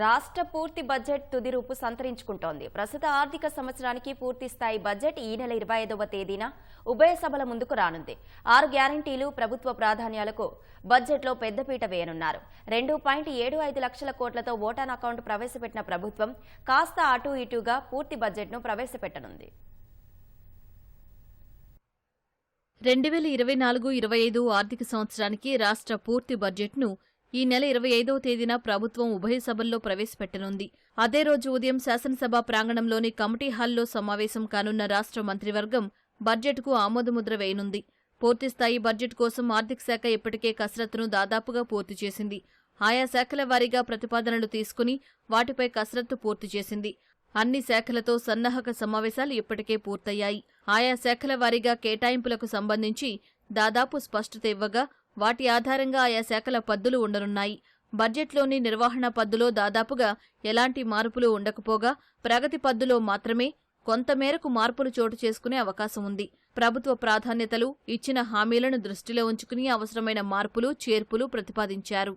రాష్ట్ర పూర్తి బడ్జెట్ తుది రూపు సంతరించుకుంటోంది. ప్రస్తుత ఆర్థిక సంవత్సరానికి పూర్తి స్థాయి బడ్జెట్ ఈ నెల ఇరవై ఐదవ తేదీన ఉభయ సభల ముందుకు రానుంది. ఆరు గ్యారంటీలు ప్రభుత్వ ప్రాధాన్యాలకు బడ్జెట్లో పెద్దపీట వేయనున్నారు. రెండు పాయింట్ ఏడు ఐదు లక్షల కోట్లతో ఓటాన్ అకౌంట్ ప్రవేశపెట్టిన ప్రభుత్వం కాస్త అటూ ఇటూగా పూర్తి బడ్జెట్ను ప్రవేశపెట్టనుంది. రెండు వేల ఇరవై నాలుగు ఇరవై ఐదు ఆర్థిక సంవత్సరానికి రాష్ట్ర పూర్తి బడ్జెట్ను ఈ నెల ఇరవై ఐదవ తేదీన ప్రభుత్వం ఉభయ సభల్లో ప్రవేశపెట్టనుంది. అదే రోజు ఉదయం శాసనసభ ప్రాంగణంలోని కమిటీ హాల్లో సమావేశం కానున్న రాష్ట్ర మంత్రివర్గం బడ్జెట్కు ఆమోదముద్ర వేయనుంది. పూర్తిస్థాయి బడ్జెట్ కోసం ఆర్థిక శాఖ ఇప్పటికే కసరత్తును దాదాపుగా పూర్తి చేసింది. ఆయా శాఖల వారీగా ప్రతిపాదనలు తీసుకుని వాటిపై కసరత్తు పూర్తి చేసింది. అన్ని శాఖలతో సన్నాహక సమావేశాలు ఇప్పటికే పూర్తయ్యాయి. ఆయా శాఖల వారీగా కేటాయింపులకు సంబంధించి దాదాపు స్పష్టత ఇవ్వగా వాటి ఆధారంగా ఆయా శాఖల పద్దులు ఉండనున్నాయి. బడ్జెట్లోని నిర్వహణ పద్దులో దాదాపుగా ఎలాంటి మార్పులు ఉండకపోగా ప్రగతి పద్దులో మాత్రమే కొంతమేరకు మార్పులు చోటు చేసుకునే అవకాశం ఉంది. ప్రభుత్వ ప్రాధాన్యతలు ఇచ్చిన హామీలను దృష్టిలో ఉంచుకుని అవసరమైన మార్పులు చేర్పులు ప్రతిపాదించారు.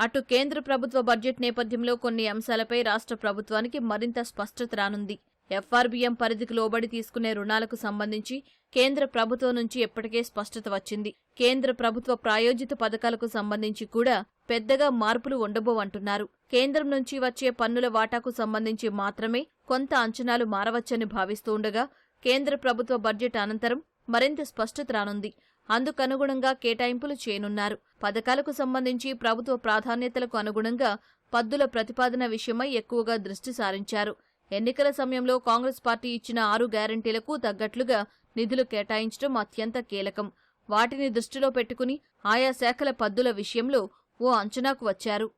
అటు కేంద్ర ప్రభుత్వ బడ్జెట్ నేపథ్యంలో కొన్ని అంశాలపై రాష్ట్ర ప్రభుత్వానికి మరింత స్పష్టత రానుంది. ఎఫ్ఆర్బీఎం పరిధికి లోబడి తీసుకునే రుణాలకు సంబంధించి కేంద్ర ప్రభుత్వం నుంచి ఎప్పటికే స్పష్టత వచ్చింది. కేంద్ర ప్రభుత్వ ప్రాయోజిత పథకాలకు సంబంధించి కూడా పెద్దగా మార్పులు ఉండబోవంటున్నారు. కేంద్రం నుంచి వచ్చే పన్నుల వాటాకు సంబంధించి మాత్రమే కొంత అంచనాలు మారవచ్చని భావిస్తుండగా కేంద్ర ప్రభుత్వ బడ్జెట్ అనంతరం మరింత స్పష్టత రానుంది. అందుకనుగుణంగా కేటాయింపులు చేయనున్నారు. పథకాలకు సంబంధించి ప్రభుత్వ ప్రాధాన్యతలకు అనుగుణంగా పద్దుల ప్రతిపాదన విషయమై ఎక్కువగా దృష్టి సారించారు. ఎన్నికల సమయంలో కాంగ్రెస్ పార్టీ ఇచ్చిన ఆరు గ్యారంటీలకు తగ్గట్లుగా నిధులు కేటాయించడం అత్యంత కీలకం. వాటిని దృష్టిలో పెట్టుకుని ఆయా శాఖల పద్దుల విషయంలో ఓ అంచనాకు వచ్చారు.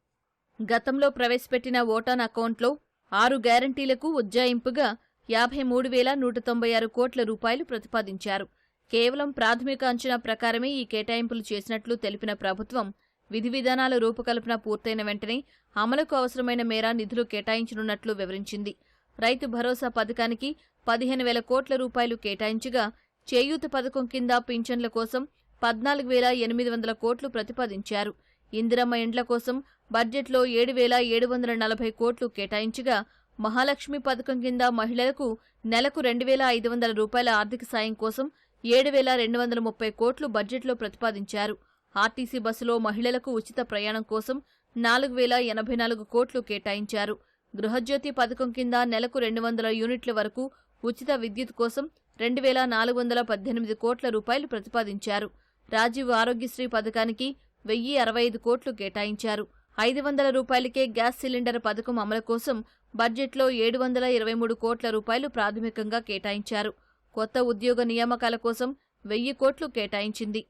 గతంలో ప్రవేశపెట్టిన ఓటాన్ అకౌంట్లో ఆరు గ్యారంటీలకు ఉజ్జాయింపుగా యాభై మూడు వేల నూట తొంభై ఆరు కోట్ల రూపాయలు ప్రతిపాదించారు. కేవలం ప్రాథమిక అంచనా ప్రకారమే ఈ కేటాయింపులు చేసినట్లు తెలిపిన ప్రభుత్వం విధి విధానాల రూపకల్పన పూర్తయిన వెంటనే అమలుకు అవసరమైన మేర నిధులు కేటాయించనున్నట్లు వివరించింది. రైతు భరోసా పథకానికి పదిహేను వేల కోట్ల రూపాయలు కేటాయించగా చేయూత పథకం కింద పింఛన్ల కోసం పద్నాలుగు వేల ఎనిమిది వందల కోట్లు ప్రతిపాదించారు. ఇందిరమ్మ ఇండ్ల కోసం బడ్జెట్లో ఏడు వేల ఏడు వందల నలభై కోట్లు కేటాయించగా మహాలక్ష్మి పథకం కింద మహిళలకు నెలకు రెండు వేల ఐదు వందల రూపాయల ఆర్థిక సాయం కోసం ఏడు వేల రెండు వందల ముప్పై కోట్లు బడ్జెట్లో ప్రతిపాదించారు. ఆర్టీసీ బస్సులో మహిళలకు ఉచిత ప్రయాణం కోసం నాలుగు వేల ఎనభై నాలుగు కోట్లు కేటాయించారు. గృహజ్యోతి పథకం కింద నెలకు రెండు వందల యూనిట్ల వరకు ఉచిత విద్యుత్ కోసం రెండు వేల నాలుగు వందల పద్దెనిమిది కోట్ల రూపాయలు ప్రతిపాదించారు. రాజీవ్ ఆరోగ్యశ్రీ పథకానికి వెయ్యి అరవై ఐదు కోట్లు కేటాయించారు. ఐదు వందల రూపాయలకే గ్యాస్ సిలిండర్ పథకం అమలు కోసం బడ్జెట్లో ఏడు వందల ఇరవై మూడు కోట్ల రూపాయలు ప్రాథమికంగా కేటాయించారు. కొత్త ఉద్యోగ నియామకాల కోసం వెయ్యి కోట్లు కేటాయించింది.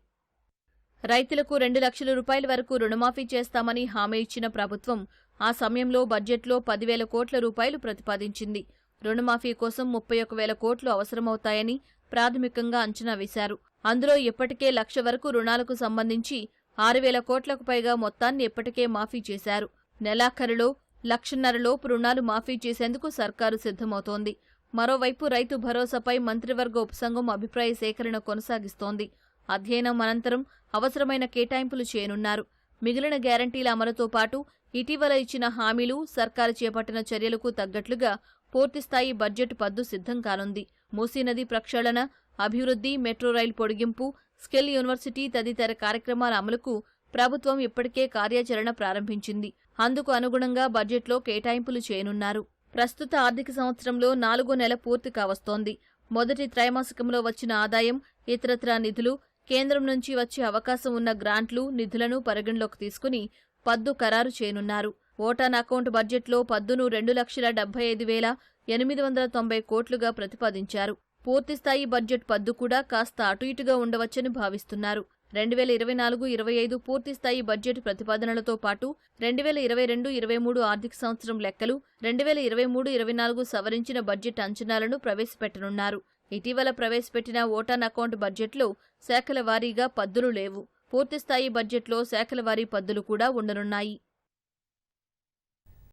రైతులకు రెండు లక్షల రూపాయల వరకు రుణమాఫీ చేస్తామని హామీ ఇచ్చిన ప్రభుత్వం ఆ సమయంలో బడ్జెట్లో పదివేల కోట్ల రూపాయలు ప్రతిపాదించింది. రుణమాఫీ కోసం ముప్పై ఒక వేల కోట్లు అవసరమవుతాయని ప్రాథమికంగా అంచనా వేశారు. అందులో ఇప్పటికే లక్ష వరకు రుణాలకు సంబంధించి ఆరు వేల కోట్లకు పైగా మొత్తాన్ని ఇప్పటికే మాఫీ చేశారు. నెలాఖరులో లక్షన్నరలోపు రుణాలు మాఫీ చేసేందుకు సర్కారు సిద్ధమవుతోంది. మరోవైపు రైతు భరోసాపై మంత్రివర్గ ఉపసంఘం అభిప్రాయ సేకరణ కొనసాగిస్తోంది. అధ్యయనం అనంతరం అవసరమైన కేటాయింపులు చేయనున్నారు. మిగిలిన గ్యారంటీల అమలుతో పాటు ఇటీవల ఇచ్చిన హామీలు సర్కారు చేపట్టిన చర్యలకు తగ్గట్లుగా పూర్తిస్థాయి బడ్జెట్ పద్దు సిద్ధం కానుంది. మూసీనది ప్రక్షాళన అభివృద్ధి మెట్రో రైలు పొడిగింపు స్కిల్ యూనివర్సిటీ తదితర కార్యక్రమాల అమలుకు ప్రభుత్వం ఇప్పటికే కార్యాచరణ ప్రారంభించింది. అందుకు అనుగుణంగా బడ్జెట్లో కేటాయింపులు చేయనున్నారు. ప్రస్తుత ఆర్థిక సంవత్సరంలో నాలుగో నెల పూర్తి కావస్తోంది. మొదటి త్రైమాసికంలో వచ్చిన ఆదాయం ఇతరత్రా నిధులు కేంద్రం నుంచి వచ్చే అవకాశం ఉన్న గ్రాంట్లు నిధులను పరిగణలోకి తీసుకుని పద్దు ఖరారు చేయనున్నారు. ఓటాన్ అకౌంట్ బడ్జెట్లో పద్దును రెండు లక్షల డెబ్బై ఐదు వేల ఎనిమిది వందల తొంభై కోట్లుగా ప్రతిపాదించారు. పూర్తిస్థాయి బడ్జెట్ పద్దు కూడా కాస్త అటు ఇటుగా ఉండవచ్చని భావిస్తున్నారు. రెండు వేల ఇరవై నాలుగు ఇరవై ఐదు పూర్తిస్థాయి బడ్జెట్ ప్రతిపాదనలతో పాటు రెండు వేల ఇరవై రెండు ఇరవై మూడు ఆర్థిక సంవత్సరం లెక్కలు రెండు వేల ఇరవై మూడు ఇరవై నాలుగు సవరించిన బడ్జెట్ అంచనాలను ప్రవేశపెట్టనున్నారు. ఇటీవల ప్రవేశపెట్టిన ఓటాన్ అకౌంట్ బడ్జెట్లో శాఖల వారీగా పద్దులు లేవు. పూర్తిస్థాయి బడ్జెట్లో శాఖల వారీ పద్దులు కూడా ఉండనున్నాయి.